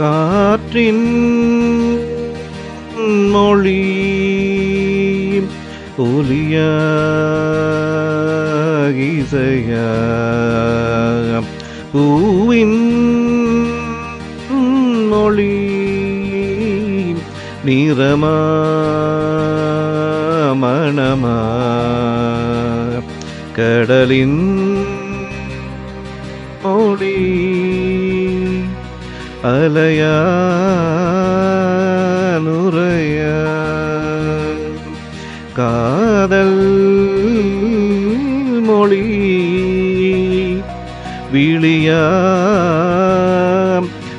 காற்றின் மொழி ஒலியா இசையா பூவின் மொழி நிறமா மணமா கடலின் மொழி அலையா காதல் மொழி விழியா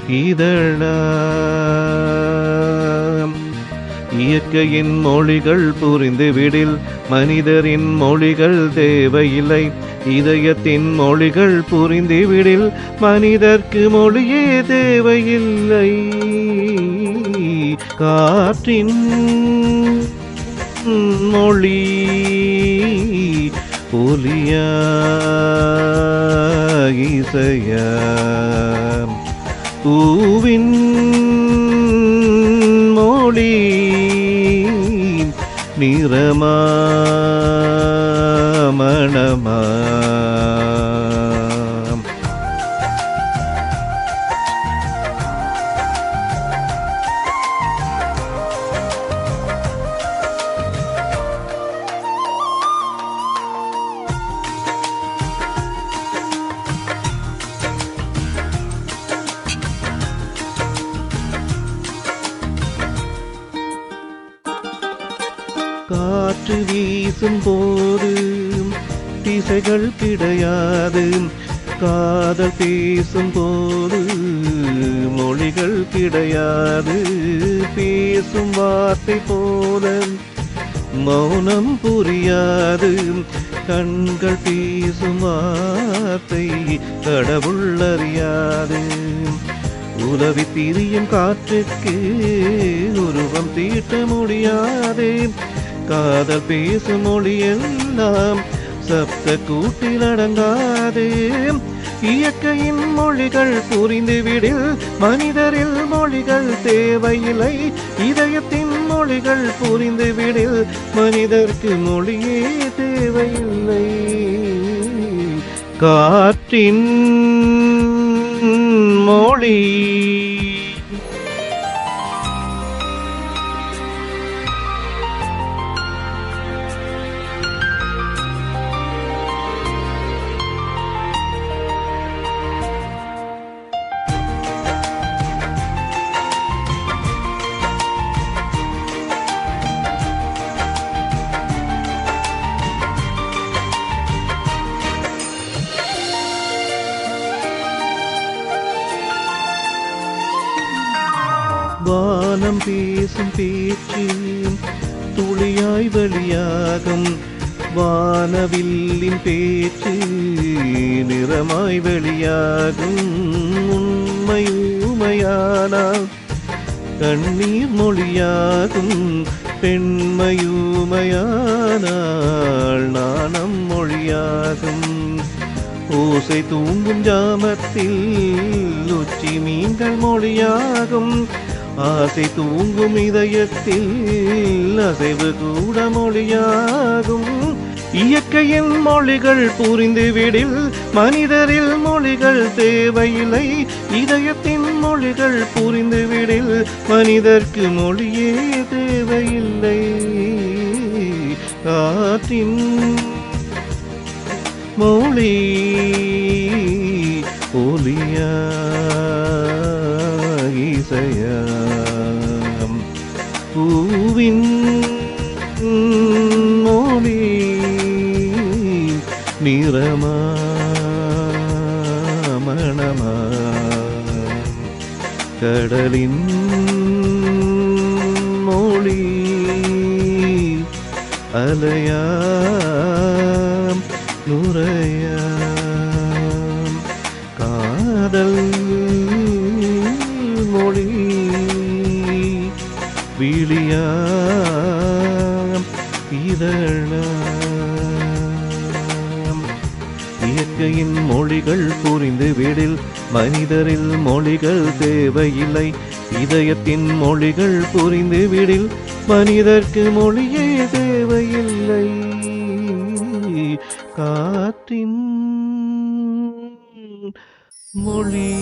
இதழாம் இயற்கையின் மொழிகள் புரிந்து விடில் மனிதரின் மொழிகள் தேவையில்லை. இதயத்தின் மொழிகள் புரிந்துவிடில் மனிதர்க்கு மொழியே தேவையில்லை. காற்றின் மொழி ஒலியா இசையா. பூவின் மொழி நிறமா. மணமா காற்று வீசும் போது திசைகள் கிடையாது. காதல் பேசும் போது மொழிகள் கிடையாது. பேசும் வார்த்தை போல மௌனம் புரியாது. கண்கள் பேசும் வார்த்தை கடவுள் அறியாது. உதவி திரியும் காற்றுக்கு உருவம் தீட்ட முடியாது. காதல் பேசும் மொழியெல்லாம் சப்த கூட்டில் அடங்காது இயற்கையின் மொழிகள் புரிந்துவிடில் மனிதரில் மொழிகள் தேவையில்லை. இதயத்தின் மொழிகள் புரிந்துவிடில் மனிதர்க்கு மொழியே தேவையில்லை. காற்றின் மொழி காலம் பேசும் பேச்சு துளியாய் வழியாகும் வானவில்லின் பேச்சு நிறமாய் வெளியாகும் உண்மை ஊமையானால் கண்ணீர் மொழியாகும் பெண்மையூமையானால் நாணம் மொழியாகும். ஓசை தூங்கும் ஜாமத்தில் உச்சி மீன்கள் மொழியாகும். ஆசை தூங்கும் இதயத்தில் அசைவு கூட மொழியாகும் இயற்கையின் மொழிகள் புரிந்துவிடில் மனிதரில் மொழிகள் தேவையில்லை. இதயத்தின் மொழிகள் புரிந்துவிடில் மனிதர்க்கு மொழியே தேவையில்லை. காற்றின் மொழி ஒலியா. இசையாம் பூவின் மொழி நிறமா மணமா கடலின் மொழி அலையாம் நுரையாம் விழியாம் இதழாம். இயற்கையின் மொழிகள் மொழிகள் புரிந்து விடில் மனிதரில் மொழிகள் தேவையில்லை. இதயத்தின் மொழிகள் புரிந்து விடில் மனிதர்க்கு மொழியே தேவையில்லை. காற்றின் மொழி